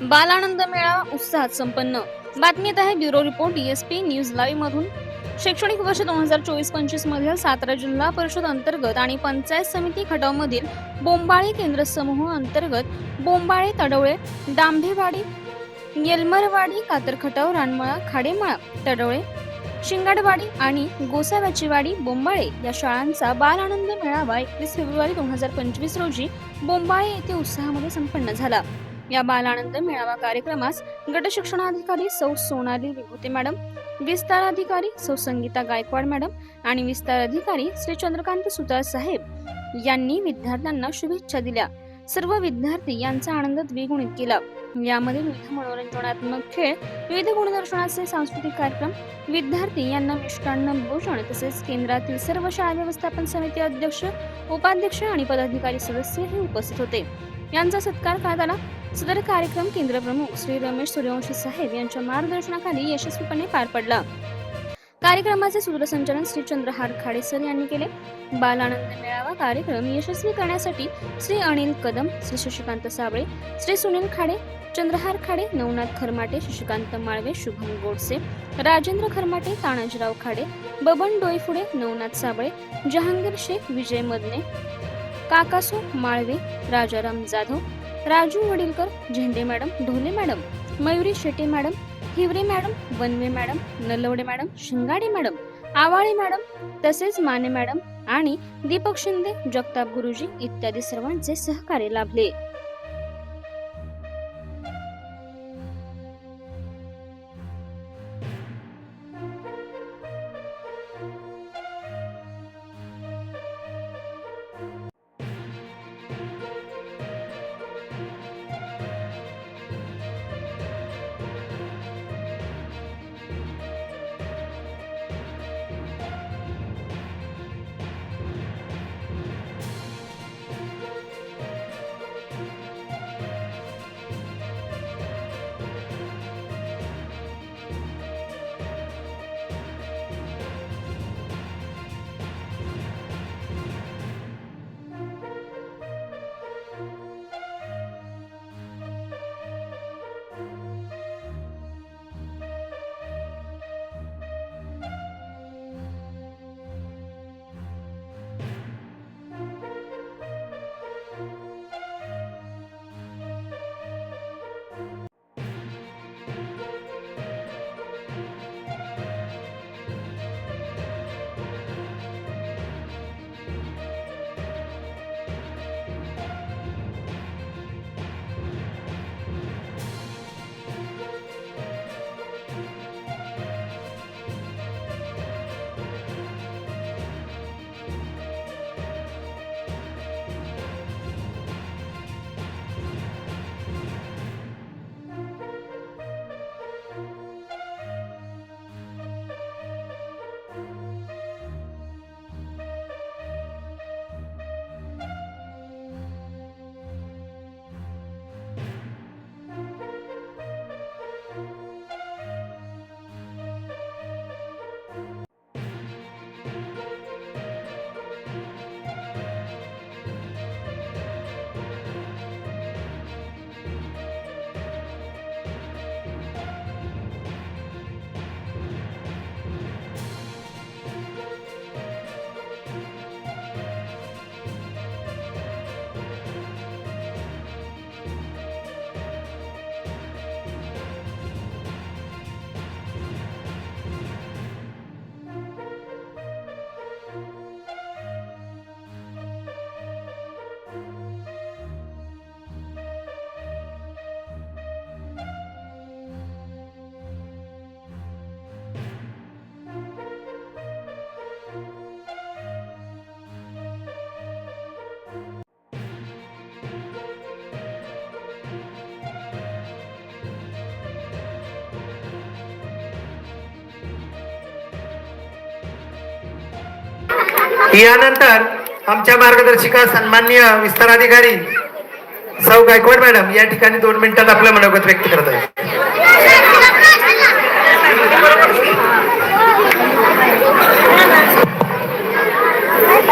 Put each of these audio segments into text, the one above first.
बालानंद मेळावा उत्साहात संपन्न. बातमीत आहे bureau report DSP news live मधून शैक्षणिक वर्ष दोन हजार चोवीस पंचवीस मधील सातारा जिल्हा परिषद अंतर्गत आणि पंचायत समिती खटावमधील बोंबाळे केंद्र समूह अंतर्गत बोंबाळे तडवळे डांभेवाडी येलमरवाडी कातरखटाव रानमळा खाडेमळा तडवळे शिंगाडवाडी आणि गोसाव्याची वाडी बोंबाळे या शाळांचा बाल आनंद मेळावा एकवीस फेब्रुवारी दोन हजार पंचवीस रोजी बोंबाळे येथे उत्साहामध्ये संपन्न झाला. या बालानंद मेळावा कार्यक्रमास गट शिक्षणाधिकारी सौ सोनाली विभूते मॅडम विस्तार अधिकारी सौ संगीता गायकवाड मॅडम आणि विस्तार अधिकारी श्री चंद्रकांत सुतार साहेब यांनी विद्यार्थ्यांना शुभेच्छा दिल्या. सर्व विद्यार्थी यांचा आनंद द्विगुणित केला. यामध्ये विविध मनोरंजनात्मक खेळ विविध गुणदर्शनाचे सांस्कृतिक कार्यक्रम विद्यार्थी यांना मिष्टान्न भोजन तसेच केंद्रातील सर्व शाळा व्यवस्थापन समिती अध्यक्ष उपाध्यक्ष आणि पदाधिकारी सदस्य हे उपस्थित होते. यांचा सत्कार करताना सदर कार्यक्रम केंद्रप्रमुख श्री रमेश सूर्यवंशी साहेब यांच्या मार्गदर्शनाखाली यशस्वीपणे पार पडला. कार्यक्रमाचे सूत्रसंचालन श्री चंद्रहार खाडे सर यांनी केले. बालानंद मेळावा कार्यक्रम यशस्वी करण्यासाठी श्री अनिल कदम श्री शशिकांत साबळे श्री सुनील खाडे चंद्रहार खाडे नवनाथ खरमाटे शशिकांत माळवे शुभम गोडसे राजेंद्र खरमाटे तानाजीराव खाडे बबन डोईफुडे नवनाथ साबळे जहांगीर शेख विजय Madane Kakaso Malve Rajaram Jadhav Raju Vadilkar Zende madam Dhole madam Mayuri Shete madam Hiware madam Vanve madam Nalawade madam Shingade madam Awale madam तसेच माने मॅडम आणि दीपक शिंदे जगताप गुरुजी इत्यादी सर्वांचे सहकार्य लाभले. यानंतर आमच्या मार्गदर्शिका सन्माननीय विस्ताराधिकारी सौ गायकवाड मॅडम या ठिकाणी दोन मिनिटात आपलं मनोगत व्यक्त करत आहे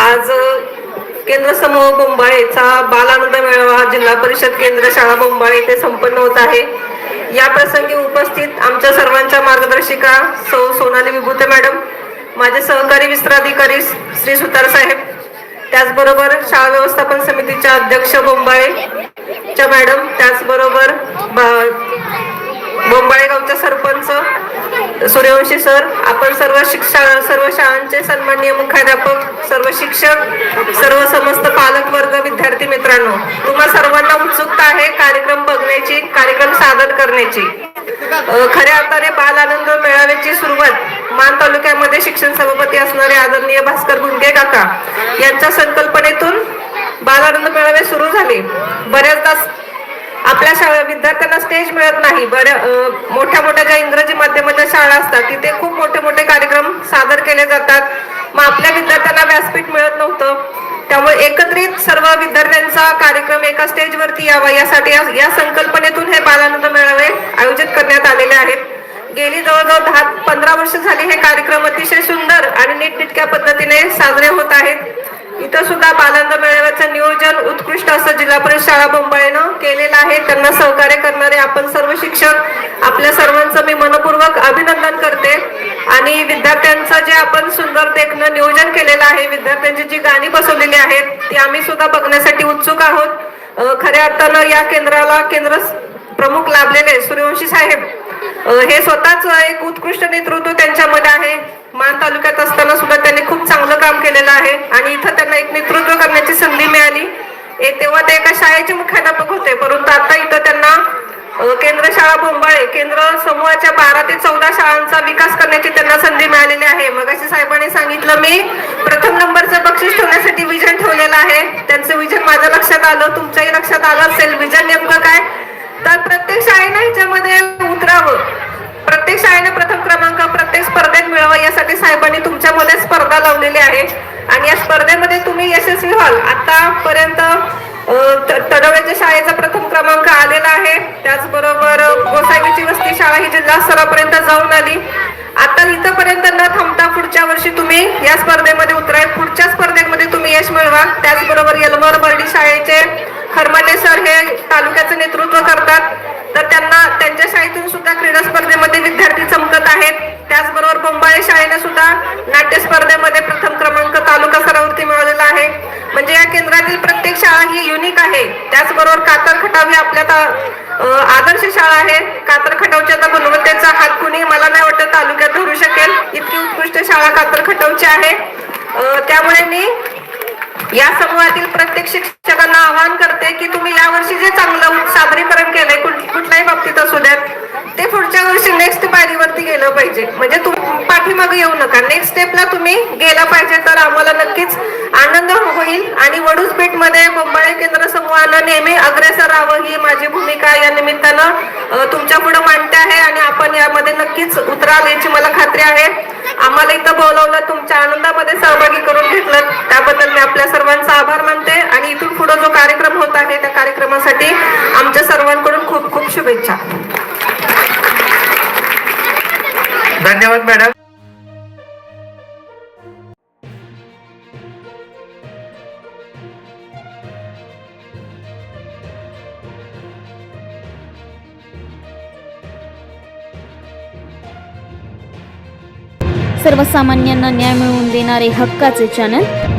आज केंद्र समूह बोंबाळेचा बालानंद मेळावा जिल्हा परिषद केंद्र शाळा बोंबाळे येथे संपन्न होत आहे. या प्रसंगी उपस्थित आमच्या सर्वांच्या मार्गदर्शिका सौ सोनाली विभूते मॅडम माझे सहकारी विस्तार अधिकारी श्री सुतार साहेब त्याचबरोबर शाळा व्यवस्थापन समितीच्या अध्यक्ष बोंबाळेच्या मॅडम त्याचबरोबर बोंबाळेगावचा सरपंच सूर्यवंशी सर आपण सर्व शिक्षा सर्व शाळांचे सन्माननीय मुख्याध्यापक सर्व शिक्षक सर्व समस्त पालक वर्ग विद्यार्थी मित्रांनो तुम्हा सर्वांना उत्सुकता आहे कार्यक्रम बघण्याची कार्यक्रम सादर करण्याची. खऱ्या अर्थाने बाल आनंद मेळाव्याची सुरुवात मान तालुक्यामध्ये शिक्षण सभापती असणारे आदरणीय भास्कर गुंडे काका यांच्या संकल्पनेतून बाल आनंद मेळावे सुरू झाले. बऱ्याचदा आपल्या शाळा विद्यार्थ्यांना स्टेज मिळत नाही. बऱ्या मोठ्या मोठ्या ज्या इंग्रजी माध्यमाच्या शाळा असतात तिथे खूप मोठे मोठे कार्यक्रम सादर केले जातात. मग आपल्या विद्यार्थ्यांना व्यासपीठ मिळत नव्हतं. त्यामुळे एकत्रित सर्व विद्यार्थ्यांचा कार्यक्रम एका स्टेजवरती यावा. यासाठी या- या संकल्पनेतून हे बालानंद मेळावे आयोजित करण्यात आलेले आहेत. गेली जवळजवळ दहा पंधरा वर्ष झाली हे कार्यक्रम अतिशय सुंदर आणि नीटनिटक्या पद्धतीने साजरे होत आहेत. इथं सुद्धा बालंद मेळाव्याचं नियोजन उत्कृष्ट असं जिल्हा परिषद शाळा बोंबाळेनं केलेलं आहे. त्यांना सहकार्य करणारे आपण सर्व शिक्षक आपल्या सर्वांचं मी मनपूर्वक अभिनंदन करते. आणि विद्यार्थ्यांचं जे आपण सुंदर देखणं नियोजन केलेलं आहे विद्यार्थ्यांची जी गाणी बसवलेली आहेत ती आम्ही सुद्धा बघण्यासाठी उत्सुक आहोत. खऱ्या अर्थानं या केंद्राला केंद्र प्रमुख लाभलेले सूर्यवंशी साहेब हे स्वतःच एक उत्कृष्ट नेतृत्व त्यांच्यामध्ये आहे. मान तालुक्यात असताना सुद्धा त्यांनी खूप चांगलं काम केलेलं आहे आणि इथं त्यांना एक नेतृत्व करण्याची संधी मिळाली. तेव्हा ते एका शाळेचे मुख्याध्यापक होते परंतु आता इथं त्यांना केंद्र शाळा बोंबाळे केंद्र समूहाच्या बारा ते चौदा शाळांचा विकास करण्याची त्यांना संधी मिळालेली आहे. मगाशी साहेबांनी सांगितलं मी प्रथम नंबरचं बक्षीस ठेवण्यासाठी विजन ठेवलेलं आहे. त्यांचं विजन माझ्या लक्षात आलं तुमच्याही लक्षात आलं असेल. विजन नेमकं काय? तर प्रत्येक शाळेनं ह्याच्यामध्ये उतरावं. प्रत्येक शाळेनं प्रथम क्रमांक प्रत्येक स्पर्धेत मिळवा यासाठी साहेबांनी तुमच्यामध्ये स्पर्धा लावलेली आहे. आणि या स्पर्धेमध्ये तुम्ही यशस्वी व्हाल. आतापर्यंत त- तडवळ्याच्या शाळेचा प्रथम क्रमांक आलेला आहे. त्याचबरोबर गोसावीची वस्ती शाळा ही जिल्हा स्तरापर्यंत जाऊन आली. आता इथपर्यंत न थांबता पुढच्या वर्षी तुम्ही या स्पर्धेमध्ये उतराय पुढच्या स्पर्धेमध्ये तुम्ही यश मिळवा त्याचबरोबर यलमर बर्डी शाळेचे खरमाटे सर हे तालुक्याचं नेतृत्व करतात. तर त्यांना त्यांच्या शाळेतून सुद्धा क्रीडा स्पर्धेमध्ये विद्यार्थी चमकत आहेत. त्याचबरोबर बोंबाळे शाळेने सुद्धा नाट्य स्पर्धेमध्ये प्रथम क्रमांक तालुका स्तरावरती मिळवलेला आहे. म्हणजे या केंद्रातील प्रत्येक शाळा ही युनिक आहे. त्याचबरोबर कातर खटाव ही आपल्या आदर्श शाळा आहे. कातर खटावच्या आता गुणवत्तेचा हात कुणी मला नाही वाटत तालुक्यात धरू शकेल. इतकी उत्कृष्ट शाळा कातर खटावची आहे. त्यामुळे मी या समूहातील प्रत्येक शिक्षकांना आवाहन करते की तुम्ही यावर्षी जे चांगलं सादरीकरण केलंय कुठल्याही बाबतीत असू द्यात ते पुढच्या वर्षी नेक्स्ट पायरीवरती गेलं पाहिजे. म्हणजे तुम्ही पाठीमागे येऊ नका. नेक्स्ट स्टेपला तुम्ही गेला पाहिजे तर आम्हाला नक्कीच आनंद होईल. आणि वडूज पेठमध्ये मुंबई केंद्र समूहानं नेहमी अग्रेसर राहावं ही माझी भूमिका या निमित्तानं तुमच्यापुढे मांडते आहे आणि आपण यामध्ये नक्कीच उतराल याची मला खात्री आहे. आम्हाला इथं बोलवलं तुमच्या आनंदामध्ये सहभागी करून घेतलं. त्याबद्दल मी आपल्या सर्वांचा आभार मानते आणि इथून पुढे जो कार्यक्रम होत आहे त्या कार्यक्रमासाठी आमच्या सर्वांकडून खूप खूप शुभेच्छा. धन्यवाद मॅडम. सर्वसामान्यांना न्याय मिळवून देणारे हक्काचे channel